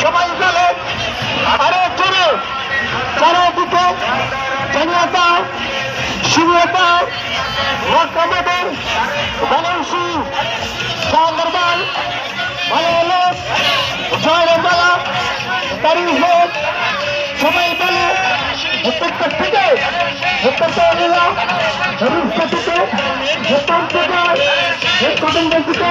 সবাই গেলে। আরও জোরে চারিদিকে জনতা শুভতা মক্কাবাদের বানারসি গান্দরবাল ভালো জয়রবালা তারিফ সবাই বলে উত্তর থেকে উত্তর জেলা রূপসা থেকে উত্তর থেকে কদম থেকে